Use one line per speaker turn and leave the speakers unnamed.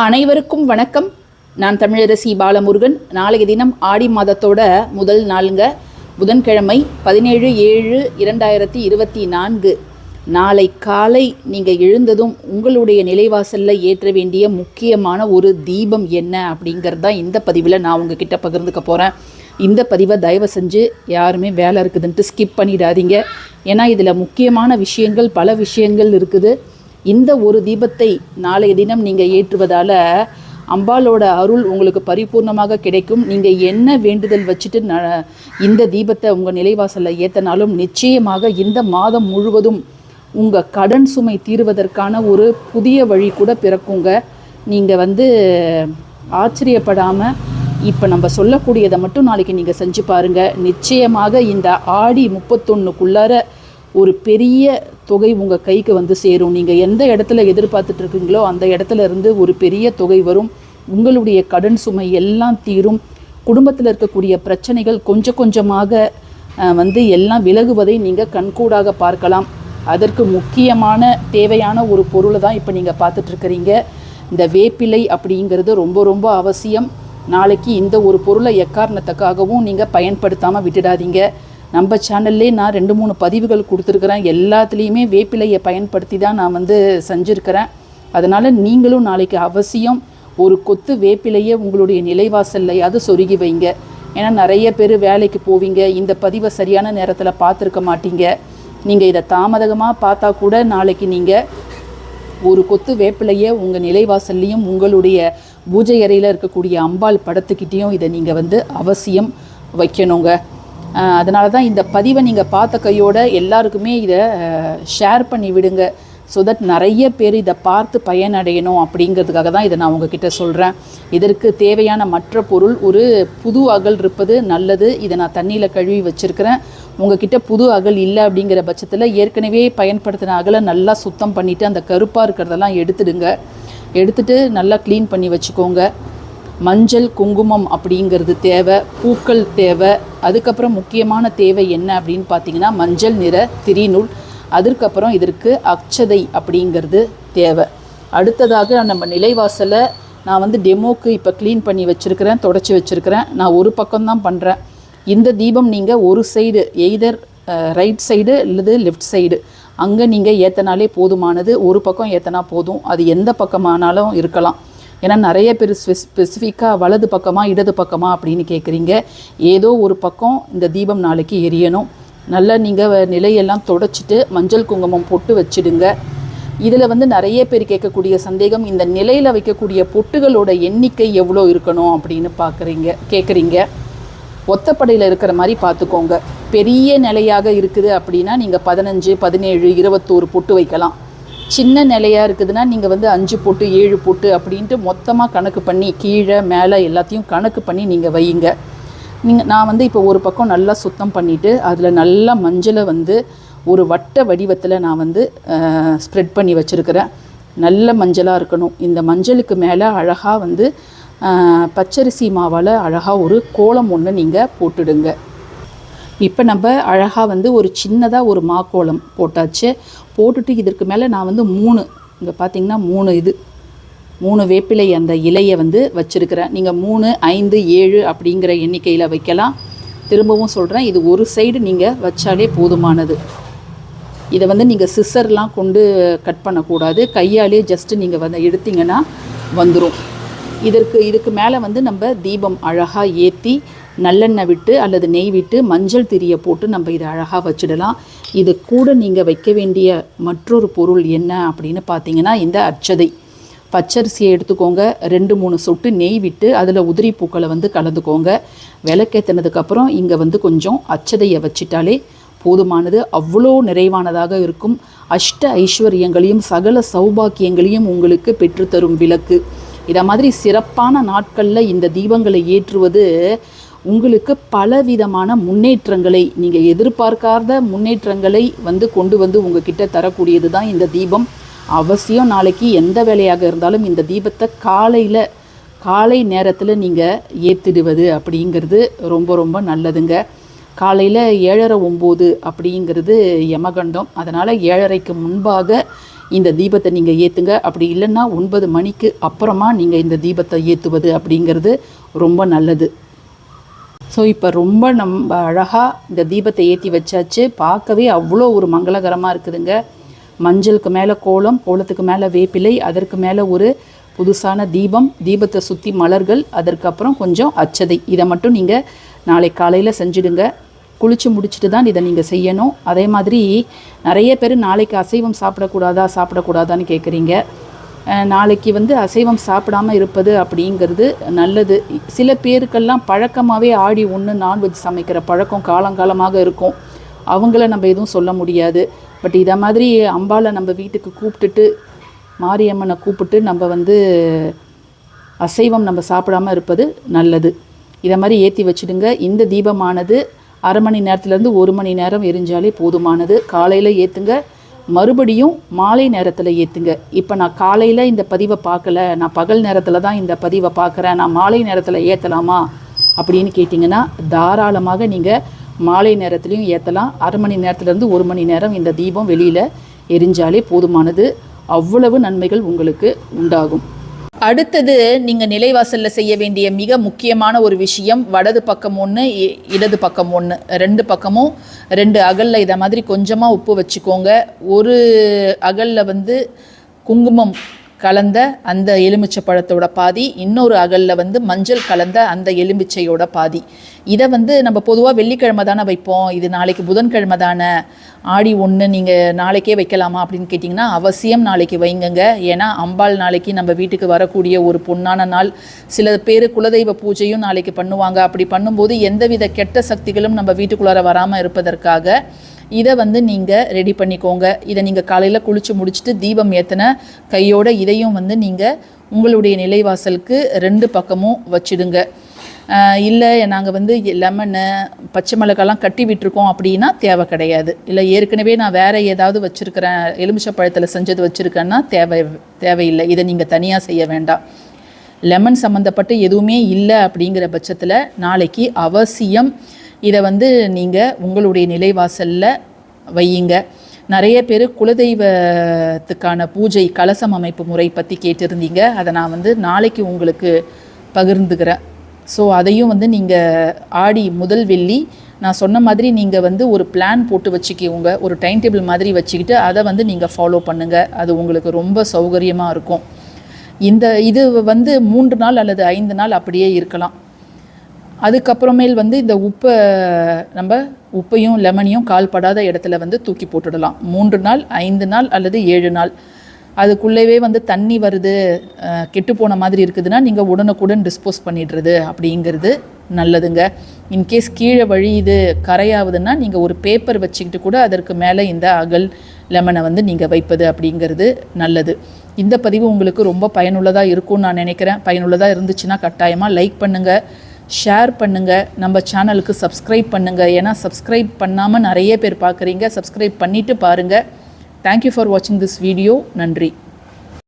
அனைவருக்கும் வணக்கம். நான் தமிழரசி பாலமுருகன். நாளைய தினம் ஆடி மாதத்தோட முதல் நாளுங்க. புதன்கிழமை பதினேழு ஏழு இரண்டாயிரத்தி இருபத்தி நான்கு. நாளை காலை நீங்கள் எழுந்ததும் உங்களுடைய நிலைவாசலில் ஏற்ற வேண்டிய முக்கியமான ஒரு தீபம் என்ன அப்படிங்கிறது தான் இந்த பதிவில் நான் உங்ககிட்ட பகிர்ந்துக்க போகிறேன் இந்த பதிவை தயவு செஞ்சு யாருமே வேலை இருக்குதுன்ட்டு ஸ்கிப் பண்ணிடாதீங்க. ஏன்னா இதில் முக்கியமான விஷயங்கள் பல விஷயங்கள் இருக்குது. இந்த ஒரு தீபத்தை நாளைய தினம் நீங்கள் ஏற்றுவதால் அம்பாலோட அருள் உங்களுக்கு பரிபூர்ணமாக கிடைக்கும். நீங்கள் என்ன வேண்டுதல் வச்சுட்டு ந இந்த தீபத்தை உங்கள் நிலைவாசலில் ஏற்றினாலும் நிச்சயமாக இந்த மாதம் முழுவதும் உங்கள் கடன் சுமை தீர்வதற்கான ஒரு புதிய வழி கூட பிறக்குங்க. நீங்கள் வந்து ஆச்சரியப்படாமல் இப்போ நம்ம சொல்லக்கூடியதை மட்டும் நாளைக்கு நீங்கள் செஞ்சு பாருங்கள் நிச்சயமாக இந்த ஆடி முப்பத்தொன்னுக்குள்ளார ஒரு பெரிய தொகை உங்கள் கைக்கு வந்து சேரும். நீங்கள் எந்த இடத்துல எதிர்பார்த்துட்டு இருக்கீங்களோ அந்த இடத்துல இருந்து ஒரு பெரிய தொகை வரும். உங்களுடைய கடன் சுமை எல்லாம் தீரும். குடும்பத்தில் இருக்கக்கூடிய பிரச்சனைகள் கொஞ்சம் கொஞ்சமாக வந்து எல்லாம் விலகுவதை நீங்கள் கண்கூடாக பார்க்கலாம். அதற்கு முக்கியமான தேவையான ஒரு பொருளை தான் இப்போ நீங்கள் பார்த்துட்ருக்கிறீங்க. இந்த வேப்பிலை அப்படிங்கிறது ரொம்ப ரொம்ப அவசியம். நாளைக்கு இந்த ஒரு பொருளை எக்காரணத்துக்காகவும் நீங்கள் பயன்படுத்தாமல் விட்டுடாதீங்க. நம்ம சேனல்லே நான் ரெண்டு மூணு பதிவுகள் கொடுத்துருக்குறேன். எல்லாத்துலேயுமே வேப்பிலையை பயன்படுத்தி தான் நான் வந்து செஞ்சுருக்கிறேன். அதனால் நீங்களும் நாளைக்கு அவசியம் ஒரு கொத்து வேப்பிலையை உங்களுடைய நிலைவாசல்லையாவது சொருகி வைங்க. ஏன்னா நிறைய பேர் வேலைக்கு போவீங்க. இந்த பதிவை சரியான நேரத்தில் பார்த்துருக்க மாட்டீங்க. நீங்கள் இதை தாமதமாக பார்த்தா கூட நாளைக்கு நீங்கள் ஒரு கொத்து வேப்பிலையை உங்கள் நிலைவாசல்லையும் உங்களுடைய பூஜை அறையில் இருக்கக்கூடிய அம்பாள் படத்துக்கிட்டேயும் இதை நீங்கள் வந்து அவசியம் வைக்கணுங்க. அதனால தான் இந்த பதிவை நீங்கள் பார்த்த கையோட எல்லாருக்குமே இதை ஷேர் பண்ணி விடுங்க. ஸோ தட் நிறைய பேர் இதை பார்த்து பயனடையணும் அப்படிங்கிறதுக்காக தான் இதை நான் உங்ககிட்ட சொல்கிறேன் இதற்கு தேவையான மற்ற பொருள் ஒரு புது அகல் இருப்பது நல்லது. இதை நான் தண்ணியில் கழுவி வச்சுருக்கிறேன். உங்ககிட்ட புது அகல் இல்லை அப்படிங்கிற பட்சத்தில் ஏற்கனவே பயன்படுத்தின அகலை நல்லா சுத்தம் பண்ணிவிட்டு அந்த கருப்பாக இருக்கிறதெல்லாம் எடுத்துடுங்க. எடுத்துட்டு நல்லா க்ளீன் பண்ணி வச்சுக்கோங்க. மஞ்சள் குங்குமம் அப்படிங்கிறது தேவை பூக்கள் தேவை. அதுக்கப்புறம் முக்கியமான தேவை என்ன அப்படின்னு பார்த்தீங்கன்னா மஞ்சள் நிற திரிநூல். அதற்கப்புறம் இதற்கு அக்ஷதை அப்படிங்கிறது தேவை. அடுத்ததாக நம்ம நிலைவாசலை நான் வந்து டெமோக்கு இப்போ க்ளீன் பண்ணி வச்சுருக்கிறேன் தொடச்சி வச்சுருக்கிறேன். நான் ஒரு பக்கம்தான் பண்ணுறேன் இந்த தீபம் நீங்கள் ஒரு சைடு எய்தர் ரைட் சைடு இல்லது லெஃப்ட் சைடு அங்கே நீங்கள் ஏற்றினாலே போதுமானது ஒரு பக்கம் ஏற்றினா போதும். அது எந்த பக்கமானாலும் இருக்கலாம். ஏன்னா நிறைய பேர் ஸ்பெஸ் ஸ்பெசிஃபிக்காக வலது பக்கமாக இடது பக்கமாக அப்படின்னு கேட்குறீங்க ஏதோ ஒரு பக்கம் இந்த தீபம் நாளைக்கு எரியணும். நல்லா நீங்கள் நிலையெல்லாம் தொடச்சிட்டு மஞ்சள் குங்குமம் பொட்டு வச்சிடுங்க. இதில் வந்து நிறைய பேர் கேட்கக்கூடிய சந்தேகம் இந்த நிலையில் வைக்கக்கூடிய பொட்டுகளோட எண்ணிக்கை எவ்வளோ இருக்கணும் அப்படின்னு பார்க்குறீங்க கேட்குறீங்க ஒத்தப்படையில் இருக்கிற மாதிரி பார்த்துக்கோங்க பெரிய நிலையாக இருக்குது அப்படின்னா நீங்கள் பதினஞ்சு பதினேழு இருபத்தோரு பொட்டு வைக்கலாம். சின்ன நிலையாக இருக்குதுன்னா நீங்கள் வந்து அஞ்சு போட்டு ஏழு போட்டு அப்படின்ட்டு மொத்தமாக கணக்கு பண்ணி கீழே மேலே எல்லாத்தையும் கணக்கு பண்ணி நீங்கள் வையுங்க. நீங்கள் நான் வந்து இப்போ ஒரு பக்கம் நல்லா சுத்தம் பண்ணிவிட்டு அதில் நல்லா மஞ்சளை வந்து ஒரு வட்ட வடிவத்தில் நான் வந்து ஸ்ப்ரெட் பண்ணி வச்சுருக்கிறேன். நல்ல மஞ்சளாக இருக்கணும். இந்த மஞ்சளுக்கு மேலே அழகாக வந்து பச்சரிசி மாவால் அழகாக ஒரு கோலம் ஒன்று நீங்கள் போட்டுடுங்க. இப்போ நம்ம அழகாக வந்து ஒரு சின்னதாக ஒரு மாக்கோலம் போட்டாச்சு. போட்டுட்டு இதற்கு மேலே நான் வந்து மூணு இங்கே பார்த்தீங்கன்னா மூணு இது மூணு வேப்பிலை அந்த இலையை வந்து வச்சுருக்கிறேன். நீங்கள் மூணு ஐந்து ஏழு அப்படிங்கிற எண்ணிக்கையில் வைக்கலாம். திரும்பவும் சொல்கிறேன் இது ஒரு சைடு நீங்கள் வச்சாலே போதுமானது. இதை வந்து நீங்கள் சிஸ்ஸர்லாம் கொண்டு கட் பண்ணக்கூடாது. கையாலே ஜஸ்ட்டு நீங்கள் வந்து எடுத்திங்கன்னா வந்துடும் இதற்கு இதுக்கு மேலே வந்து நம்ம தீபம் அழகாக ஏற்றி நல்லெண்ணெய் விட்டு அல்லது நெய் விட்டு மஞ்சள் திரியை போட்டு நம்ம இதை அழகாக வச்சிடலாம். இது கூட நீங்கள் வைக்க வேண்டிய மற்றொரு பொருள் என்ன அப்படின்னு பார்த்தீங்கன்னா இந்த அச்சதை பச்சரிசியை எடுத்துக்கோங்க. ரெண்டு மூணு சொட்டு நெய் விட்டு அதில் உதிரி பூக்களை வந்து கலந்துக்கோங்க. விளக்கேற்றினதுக்கப்புறம் இங்கே வந்து கொஞ்சம் அச்சதையை வச்சிட்டாலே போதுமானது. அவ்வளோ நிறைவானதாக இருக்கும். அஷ்ட ஐஸ்வர்யங்களையும் சகல சௌபாக்கியங்களையும் உங்களுக்கு பெற்றுத்தரும் விளக்கு. இதை மாதிரி சிறப்பான நாட்களில் இந்த தீபங்களை ஏற்றுவது உங்களுக்கு பலவிதமான முன்னேற்றங்களை நீங்கள் எதிர்பார்க்காத முன்னேற்றங்களை வந்து கொண்டு வந்து உங்ககிட்ட தரக்கூடியது தான் இந்த தீபம். அவசியம் நாளைக்கு எந்த வேலையாக இருந்தாலும் இந்த தீபத்தை காலையில் காலை நேரத்தில் நீங்கள் ஏற்றிடுவது அப்படிங்கிறது ரொம்ப ரொம்ப நல்லதுங்க. காலையில் ஏழரை ஒம்பது அப்படிங்கிறது யமகண்டம். அதனால் ஏழரைக்கு முன்பாக இந்த தீபத்தை நீங்கள் ஏற்றுங்க அப்படி இல்லைன்னா ஒன்பது மணிக்கு அப்புறமா நீங்கள் இந்த தீபத்தை ஏற்றுவது அப்படிங்கிறது ரொம்ப நல்லது. ஸோ இப்போ ரொம்ப நம்ம அழகாக இந்த தீபத்தை ஏற்றி வச்சாச்சு. பார்க்கவே அவ்வளோ ஒரு மங்களகரமாக இருக்குதுங்க. மஞ்சளுக்கு மேலே கோலம் கோலத்துக்கு மேலே வேப்பிலை அதற்கு மேலே ஒரு புதுசான தீபம் தீபத்தை சுற்றி மலர்கள் அதற்கப்புறம் கொஞ்சம் அச்சதை. இதை மட்டும் நீங்கள் நாளை காலையில் செஞ்சுடுங்க. குளித்து முடிச்சுட்டு தான் இதை நீங்கள் செய்யணும். அதே மாதிரி நிறைய பேர் நாளைக்கு அசைவம் சாப்பிடக்கூடாதா சாப்பிடக்கூடாதான்னு கேட்குறீங்க நாளைக்கு வந்து அசைவம் சாப்பிடாம இருப்பது அப்படிங்கிறது நல்லது. சில பேருக்கெல்லாம் பழக்கமாகவே ஆடி ஒன்று நான்வெஜ் சமைக்கிற பழக்கம் காலங்காலமாக இருக்கும். அவங்கள நம்ம எதுவும் சொல்ல முடியாது. பட் இதை மாதிரி அம்பாவை நம்ம வீட்டுக்கு கூப்பிட்டுட்டு மாரியம்மனை கூப்பிட்டு நம்ம வந்து அசைவம் நம்ம சாப்பிடாம இருப்பது நல்லது. இதை மாதிரி ஏற்றி வச்சுடுங்க. இந்த தீபமானது அரை மணி நேரத்துலேருந்து ஒரு மணி நேரம் எரிஞ்சாலே போதுமானது. காலையில் ஏற்றுங்க மறுபடியும் மாலை நேரத்தில் ஏற்றுங்க இப்போ நான் காலையில் இந்த பதிவை பார்க்கல நான் பகல் நேரத்தில் தான் இந்த பதிவை பார்க்குறேன் நான் மாலை நேரத்தில் ஏற்றலாமா அப்படின்னு கேட்டிங்கன்னா தாராளமாக நீங்கள் மாலை நேரத்துலையும் ஏற்றலாம் அரை மணி நேரத்துலேருந்து ஒரு மணி நேரம் இந்த தீபம் வெளியில் எரிஞ்சாலே போதுமானது. அவ்வளவு நன்மைகள் உங்களுக்கு உண்டாகும். அடுத்தது நீங்கள் நிலைவாசலில் செய்ய வேண்டிய மிக முக்கியமான ஒரு விஷயம் வடது பக்கம் ஒன்று இடது பக்கம் ஒன்று ரெண்டு பக்கமும் ரெண்டு அகலில் இதை மாதிரி கொஞ்சமாக உப்பு வச்சுக்கோங்க. ஒரு அகலில் வந்து குங்குமம் கலந்த அந்த எலுமிச்சை பழத்தோட பாதி இன்னொரு அகலில் வந்து மஞ்சள் கலந்த அந்த எலுமிச்சையோட பாதி. இதை வந்து நம்ம பொதுவாக வெள்ளிக்கிழமை தானே வைப்போம். இது நாளைக்கு புதன்கிழமை தானே. ஆடி ஒன்று நீங்கள் நாளைக்கே வைக்கலாமா அப்படின்னு கேட்டிங்கன்னா அவசியம் நாளைக்கு வைங்கங்க. ஏன்னா அம்பாள் நாளைக்கு நம்ம வீட்டுக்கு வரக்கூடிய ஒரு பொன்னான நாள். சில பேர் குலதெய்வ பூஜையும் நாளைக்கு பண்ணுவாங்க. அப்படி பண்ணும்போது எந்தவித கெட்ட சக்திகளும் நம்ம வீட்டுக்குள்ளார வராமல் இருப்பதற்காக இதை வந்து நீங்கள் ரெடி பண்ணிக்கோங்க. இதை நீங்கள் காலையில் குளித்து முடிச்சுட்டு தீபம் ஏற்றின கையோட இதையும் வந்து நீங்கள் உங்களுடைய நிலைவாசலுக்கு ரெண்டு பக்கமும் வச்சிடுங்க. இல்லை நாங்கள் வந்து லெமனு பச்சை மிளகாலாம் கட்டி விட்டுருக்கோம் அப்படின்னா தேவை கிடையாது. இல்லை ஏற்கனவே நான் வேறு ஏதாவது வச்சுருக்கிறேன் எலுமிச்சை பழத்தில் செஞ்சது வச்சுருக்கேன்னா தேவை தேவையில்லை. இதை நீங்கள் தனியாக செய்ய வேண்டாம். லெமன் சம்மந்தப்பட்டு எதுவுமே இல்லை அப்படிங்கிற பட்சத்தில் நாளைக்கு அவசியம் இதை வந்து நீங்கள் உங்களுடைய நிலைவாசலில் வையுங்க. நிறைய பேர் குலதெய்வத்துக்கான பூஜை கலசம் அமைப்பு முறை பற்றி கேட்டிருந்தீங்க. அதை நான் வந்து நாளைக்கு உங்களுக்கு பகிர்ந்துக்கிறேன். ஸோ அதையும் வந்து நீங்கள் ஆடி முதல் வெள்ளி நான் சொன்ன மாதிரி நீங்கள் வந்து ஒரு பிளான் போட்டு வச்சுக்கோங்க. ஒரு டைம் டேபிள் மாதிரி வச்சுக்கிட்டு அதை வந்து நீங்கள் ஃபாலோ பண்ணுங்கள் அது உங்களுக்கு ரொம்ப சௌகரியமாக இருக்கும். இந்த இது வந்து மூன்று நாள் அல்லது ஐந்து நாள் அப்படியே இருக்கலாம். அதுக்கப்புறமேல் வந்து இந்த உப்பை நம்ம உப்பையும் லெமனையும் கால்படாத இடத்துல வந்து தூக்கி போட்டுடலாம். மூன்று நாள் ஐந்து நாள் அல்லது ஏழு நாள். அதுக்குள்ளேவே வந்து தண்ணி வருது கெட்டு போன மாதிரி இருக்குதுன்னா நீங்கள் உடனுக்குடன் டிஸ்போஸ் பண்ணிடுறது அப்படிங்கிறது நல்லதுங்க. இன்கேஸ் கீழே வழி இது கரையாகுதுன்னா நீங்கள் ஒரு பேப்பர் வச்சுக்கிட்டு கூட அதற்கு மேலே இந்த அகல் லெமனை வந்து நீங்கள் வைப்பது அப்படிங்கிறது நல்லது. இந்த பதிவு உங்களுக்கு ரொம்ப பயனுள்ளதாக இருக்கும்னு நான் நினைக்கிறேன். பயனுள்ளதாக இருந்துச்சுன்னா கட்டாயமாக லைக் பண்ணுங்கள் ஷேர் பண்ணுங்கள் நம்ம சேனலுக்கு சப்ஸ்கிரைப் பண்ணுங்கள் ஏன்னா சப்ஸ்கிரைப் பண்ணாமல் நிறைய பேர் பார்க்குறீங்க. சப்ஸ்கிரைப் பண்ணிவிட்டு பாருங்கள் தேங்க்யூ ஃபார் வாட்சிங் திஸ் வீடியோ நன்றி.